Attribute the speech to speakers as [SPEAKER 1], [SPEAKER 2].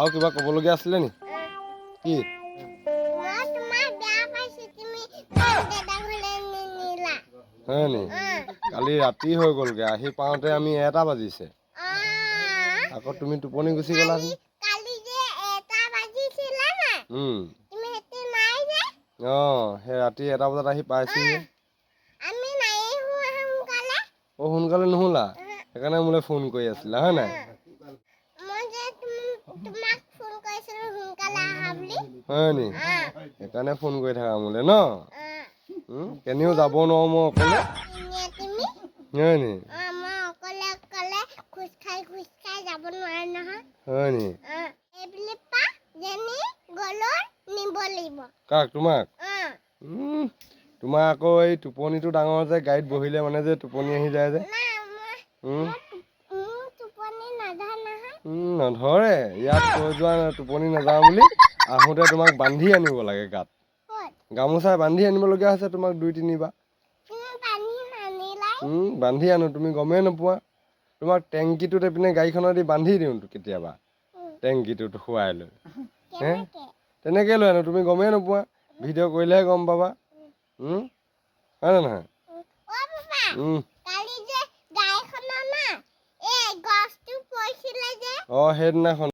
[SPEAKER 1] আৰু কিবা ক'বলগীয়া আছিলে নি? কি?
[SPEAKER 2] মই তোমাক বেয়া পাইছো তুমি দাদা ঘৰলৈ নিনিলা।
[SPEAKER 1] হয় নি? কালি ৰাতি হৈ গ'লগে আহি পাওঁতে আমি এটা বাজিছে। আকৌ তুমি টোপনি গুচি গ'লা অঁ সেই ৰাতি এটা বজাত আহি পাইছোহি। অ' সোনকালে। নহ'লা সেইকাৰণে মোলৈ ফোন কৰি আছিলা হয় নাই? হয় নি? সেইকাৰণে ফোন কৰি থাকা মোলৈ ন? কেনিও যাব নোৱাৰো মই অকলে। হয় নি? কাক তোমাক? তোমাৰ আকৌ এই টোপনিটো ডাঙৰ যে গাড়ীত বহিলে মানে যে টোপনি আহি যায় যে। নধৰে ইয়াত যোৱা টোপনি নাযাওঁ বুলি। আহোঁতে তোমাক বান্ধি আনিব লাগে গাত।
[SPEAKER 2] ক'ত?
[SPEAKER 1] গামোচাই বান্ধি আনিবলগীয়া হৈছে তোমাক দুই তিনিবাৰ বান্ধি আনো তুমি গমেই নোপোৱা। তোমাক টেংকিটোত এইপিনে গাড়ীখনত দি বান্ধি দিওঁ কেতিয়াবা। টেংকিটোত শুৱাই লৈ।
[SPEAKER 2] কেনেকে?
[SPEAKER 1] তেনেকৈ লৈ আনো তুমি গমেই নোপোৱা। ভিডিঅ' কৰিলেহে গম পাবা। হয় নে নহয়? অঁ সেইদিনাখন।